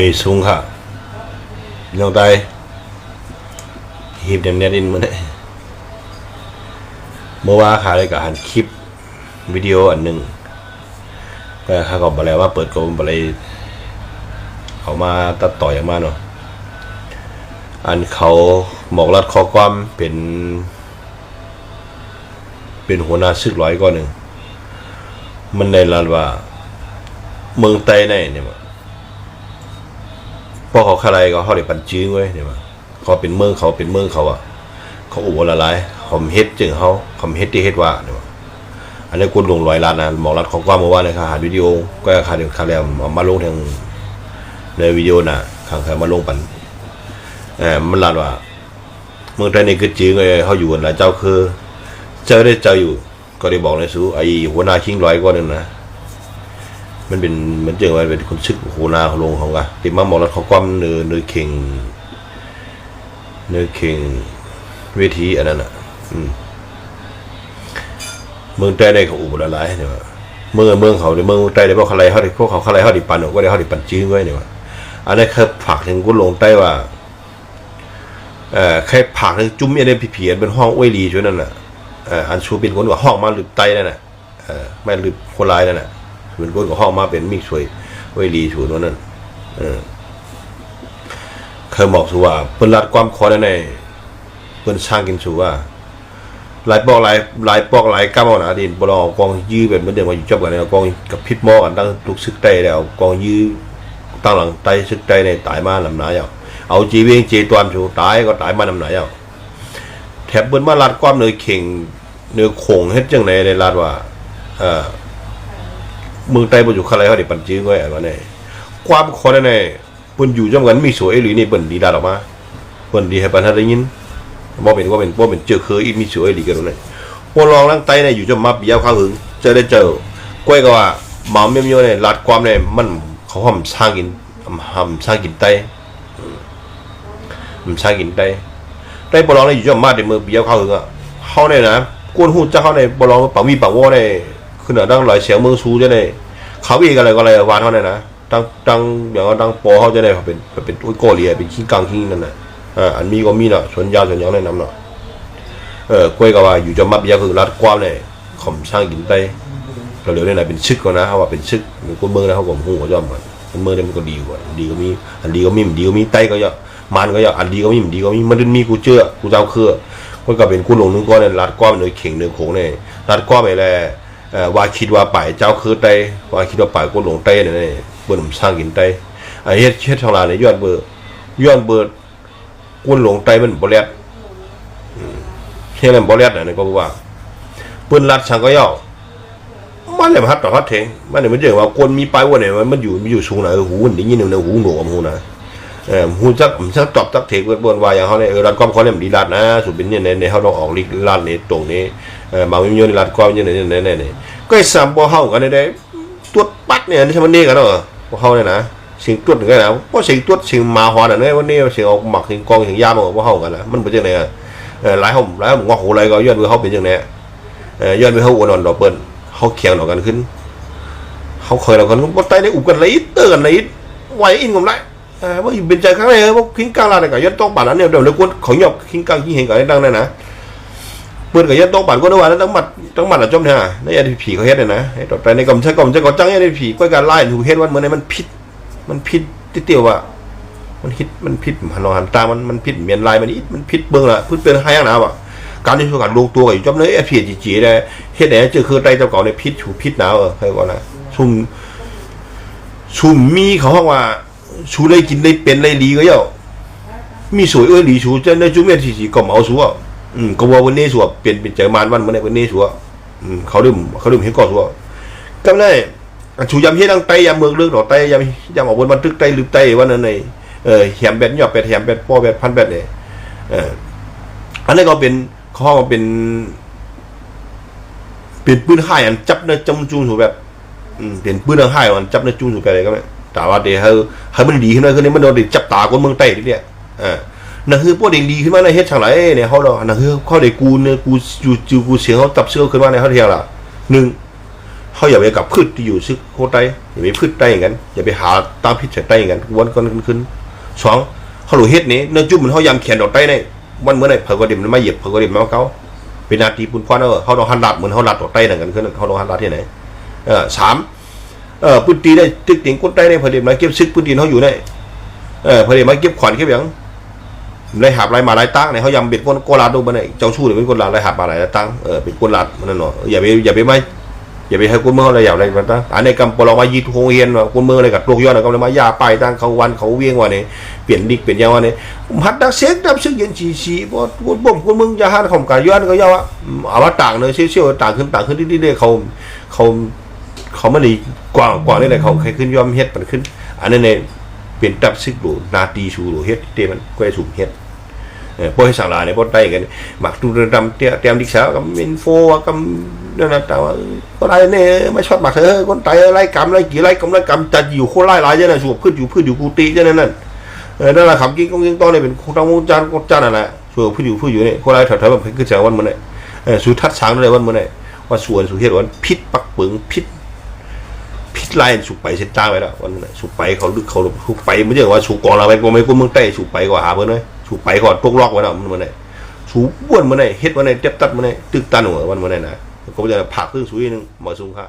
ไอ้สูงค่ะน้องไตหีบเด็มเน็ตอินมาเนี่ยเมื่อว่าขาเลยกับหันคลิปวิดีโออันหนึ่งก็ข้าก็บอกแล้วว่าเปิดกลมอะไรเขามาตัดต่ออย่างมากเนาะอันเขาหมอกรัดคอความเป็น เป็นหัวหน้าซึกร้อยก้อนหนึ่งมันในรันว่า เมืองไต้ในเนี่ยมั้ง พอเขาอะไรก็เขาได้ปันจื้อไว้เนี่ยว่าเขาเป็นเมืองเขาเป็นเมืองเขาอะ เขาอุบละลายเขาเฮ็ดจึงเขาเขาเฮ็ดที่เฮ็ดว่าเนี่ยว่าอันนี้คุณลงร้อยล้านนะหมอรัดเขาก็มาว่าในค่าหาวิดีโอ ก็ค่าเดียวคาแล้วมาลงทางในวิดีโอน่ะข้างๆมาลงปันเออมันลาดว่าเมืองไทยในคือจื้อไงเขาอยู่กันหลายเจ้าคือ เจอได้เจออยู่ ก็ได้บอกในสู้ไอ้หัวหน้าคิงร้อยก็นึงนะ มันเป็นมันเจอว่าเป็นคนชึกโหนาเขาลงเขากะติมามอรัดเขาความเนื้อเนื้อเข่งเนื้อเข่งเวทีอันนั้นอะเมืองใต้ได้เขาอุบละลายเนี่ยว่าเมืองเมืองเขาในเมืองใต้ได้พวกอะไรเขาด้พวกเขาอะไรเขาดิปันก็ได้เขาดิปันจื้อไว้เนี่ยว่าอันนี้นคือฝากถึงกุลงใต้ว่าเอ่อแค่ผากถึงจุ้มอันนี้ผีเพียนเป็นห้องอ้วยลีช่วยนั่นน่ะเอออันชูเป็นคนว่าห้องมาหลืบไตนั่นน่ะเออไม่หลืบคนร้ายนั่นน่ะ เป็นคนกับห้องมาเป็นมิกช่วยไว้รีชูนั่นนั่นเออเคยบอกสูว่าเพิ่นรัดความคอได้ในเพิ่นช่างกินสูว่าหลายปอกหลายหลายปอกหลายก้ามเอาหนาดินบลอกองยื้อแบบเหมือนเดิมว่าอยู่จบกันเนี่ยกองกับพิษมอกันตั้งลูกซึกไตแล้วกองยื้อตั้งหลังไตซึกไตในตายมาลำหนาเอาเอาจีเวงจีตวนชูตายก็ตายมาลำหนาเอาแถบเบิ่นมารัดความเนื้อเข่งเนื้อโขงเฮ็ดจังไดในรัดว่าเอ่อ เมืองใต้บ่อยู่คาไรเขาได้ปันจื้อไว้อันว่าเนี่ยความคนนั่นน่ะเพิ่นอยู่จังกันมีสวยหรือนี่เปิ้นดีดาออกมาเปิ้นดีให้ปันทันได้ยินบ่เป็นว่าเป็นบ่เป็นเจอเคยอีมีสวยหรือกันนั่นพวกรองลังไตเนี่ยอยู่จะมาปียวข้าวหึงเจอได้เจอกล้วยก็ว่าหมาเมียวๆเนี่ยลัดความเนี่ยมันเขาห้ามสร้างกินห้ามสร้างกินไตมันสร้างกินไตไตบ่รองเนี่ยอยู่จะมาในเมืองเปียวข้าวหึงอะเฮาเนี่ยนะกวนฮู้จักเฮาเนี่ยบ่รองปังมีปังวอเนี่ย คือหนาดังหลายเสียงมือซูจะได้เขาอีกอะไรก็อะไรวานเขาเนี่ยนะดังดังอย่างว่าดังปอเขาจะได้เป็นเป็นอุ้ยโกเลียเป็นขี้กังขี้นั่นน่ะอ่าอันมีก็มีเนาะส่วนยาส่วนยาวในะนำเนาะเออกล้วยก็ว่าอยู่จะมับยาคือรัดความเนี่ยขมช่างกินได้ก็เหลือในไหนเป็นชึกก็นะเขาว่าเป็นชึกมีคนเมืองนะเขาก็หูเขายอมมันเมืองเนี่ยมันก็ดีกว่าดีก็มีอันดีก็มีมันดีก็มีไตก็เยอะมันก็เยอะอันดีก็มีมันดีก็มีมันดึนมีกูเชื่อกูเจ้าเครือก็เป็นกูหลงนึงก็เนี่ยรัดความเนื้อเข่งเนื้อโขงเนี่ยรัดความไปแล้ว ว่าคิดว่าป่ายเจ้าคือไตว่าคิดว่าป่ายกูหลงไตเนี่ยนี่เบิ่นสร้างกินไตไอ้เฮ็ดเฮ็ดทางลาเนี่ยย้อดเบอร์ยอดเบอร์กูหลงไตมันบ่แลดเฮ็ดแล้วบ่แลดน่ะนี่ก็ว่าเปิ้นรัดช่างก็ย่อมันเลยมาฮัดต่อฮัดเทงมันเนี่ยมันเรื่อว่าคนมีปลายว่าเนี่ยมันอยู่มันอยู่สูงน่ะเออหูมันได้ยินในหูหนวกหูนะ เออหูจักมันจักตอบจักเทกเบิ่นว่าอย่างเฮาเนี่ยเออรัดความเขาเนี่ยมันดีรัดนะสุดเป็นเนี่ยในในเฮาต้องออกลิรัดนี่ตรงนี้เออมาวิมโยนรัดความเนี่ยเนี่ยเนี่ยก็ไอ้สามบ่เฮากันได้ตัวปัดเนี่ยนี่มันนี่กันเนาะบ่เฮาเนี่ยนะสิ่งตรวจกันนะบ่สิ่งตรวจสิ่งมาฮอน่ะเนี่ยวันนี้สิ่งออกหมักสิ่งกองสิ่งยามบ่เฮากันนะมันเป็นจังได๋เออหลายห่มหลายห่มงอกหูหลายก็ย้อนมือเฮาเป็นจังได๋เออย้อนมือเฮาอ้วนอ่อนดอกเปิ้นเฮาเคียงดอกกันขึ้นเฮาเคยแล้วกันบ่ไตได้อุบกันเลยเตอกันเลยไว้อินกับไร เออบ่อยู่เป็นใจครั้งแรกบ่คิงกลางลาเนี่ยก็ย้อนต้องปานนั้นเนี่ยเดี๋ยวเลยกวนเขาหยอกคิงกลางคิงเห็นก็ได้ดังนั่นนะเปืนกับยัดต้องปั่นก็ได้ว่าแล้วต้องมัดต้องมัดอะจอมเนี่ยในยันผีเขาเฮ็ดเนี่ยนะไอ้ต่อไปในกรมใช้กรมใช้กรมจังยันผีก็การไล่ถูกเฮ็ดว่าเมื่อไหร่มันผิด มันผิดติเตียวว่ามันผิดมันผิดหันหันตา มันมันผิดเมียนลายมันอีมันผิดเบิ่งละพื้นเป็นให้ยังนะว่ะการที่ช่วยกันลงตัวกับอยู่จอมเลยไอ้ผีจีๆได้เฮ็ดไหนเจอคือไตเจ้าเก่าในพิษถูพิษหนาวเออให้ก่อนนะซุ่มซุ่มมีเขาว่าชูได้กินไชูได้กินได้เป็นได้ดีก็เยอะมีสวยเอ้ยหลีชูจะในจุ่มเมียทีๆก็เอาสัวอืมก็ว่าวันนี้สัวเปลี่ยนเป็นเจอมานวันมันในวันนี้สัวอืมเขาลืมเขาลืมเห็นก่อสัวก็ได้อันชูยำเฮ็ดดังไตยำเมืองเรื่องดอไตยำยำออกบนบันทึกไตลืมไตวันนั้นในเออแหมแบดยอบแบดแหมแบดป้อแบดพันแบดเนี่ยเอออันนี้ก็เป็นข้อเป็นเป็นปืนห้ายอันจับในจำจูงสูแบบ อืมเป็นปืนห้ายอันจับในจูงสูไปเลยก็ไม่ แต่ว่าเดี๋ยวให้ให้มันดีขึ้นหน่อยคือนี่มันโดนจับตาคนเมืองไต้ทีเนี่ยอ่านั่นคือพวกเด็กดีขึ้นมาในเฮ็ดทางไหนเนี่ยเขาเนาะนั่นคือเขาได้กูเนี่ยกูอยู่จูกูเสียงเขาตับเสื้อขึ้นมาในเขาเทียงล่ะหนึ่งเขาอย่าไปกับพืชที่อยู่ซึกโคตรใต้อย่าไปพืชใต้อย่างนั้นอย่าไปหาตามพิษใต้อย่างนั้นวันขึ้นขึ้นสองเขาหลุดเฮ็ดนี้เนื้อจุ่มมันเขายำเขียนดอกใต้ในวันเมื่อไหร่เผอกระดิ่มมันไม่เหยียบเผอกระดิ่มมันเขาเป็นนาทีปุ่นควันเออเขาต้องหันลัดเหมือนเขาลัดดอกใต้นั่นกันขึ้นเขาต้องหันลัดที่ไหนเออสาม เออปืนตีได้ตึกติงก้นใต้ในเผอดิ่มาเก็บซึกปืนตีเขาอยู่ในเออเผอดิ่มาเก็บขวัญเก็บหยังเลยหาบไรมาไรตั้งเนี่ยเขายำเป็นคนโกลาดูมันเนี่ยเจ้าชู้หรือเป็นคนลาดไรหาบมาไรตั้งเออเป็นคนลาดมันนั่นเนาะอย่าไปอย่าไปไม่อย่าไปให้คนเมืองอะไรอย่างไรมันตั้งอันนี้กำปลอมายีทงเฮียนว่าคนเมืองอะไรกับโลกย้อนกำลังมายาไปตั้งเขาวันเขาเวียงวันนี้เปลี่ยนดิกเปลี่ยนยังวันนี้หัดดักเซ็กดับซึกเย็นฉีฉีบ่คนบ่มคนเมืองจะหันของการย้อนก็ยาวอะเอาว่าต่างเนอะเชี่ยวต่างขึ้นต่างขึ้นที่นี่เขาเขา เขาไม่ได้กว่างกว่านี่เลยเขาใครขึ้นย่อมเฮ็ดมันขึ้น อันนี้นเนี่ยเปลี่ยนดับซึกหลูนาตีชูหลูเฮ็ดเตมันก็ให้สูงเฮ็ด poi sang la ne pot tai kan mak tu dam tiam tiam dik sa kam info kam นั่นนะแต่ว่าก็ไรเนี่ยไม่ชอบหมาเธอคนตายไล่กรรมไล่กี่ไล่กรรมไล่กรรมจะอยู่โคไล่หลายเจ้าน่ะสูบพืชอยู่พืชอยู่กูตีเจ้านั่นนั่นเออนั่นแหละคำกิ้งกงกิ้งต้อนเนี่ยเป็นคนทำวงจานกจานนั่นแหละสูบพืชอยู่พืชอยู่เนี่ยโคไล่ถอยถอยแบบคือแสงวันมันเนี่ยเออสูทัดช้างเลยวันมันเนี่ยว่าส่วนสุเทศวันพิษปักเปิงพิษ พิษไล่สูบไปเส้นจ้าไปแล้ววันนั้นสูบไปเขาลึกเขาสูบไปไม่ใช่ว่าสูบกองเราไปกูไม่กูมึงใต้สูบไปก็หาเพื่อนเลยสูบไปก่อนตกลอกไว้แล้วมันมันเนี่ยสูบ้วนมาในเฮ็ดมาในเจ็บตัดมาในตึกตันหัววันมาในนะก็จะผักตื้อสุยนึงหมอซุงค่ะ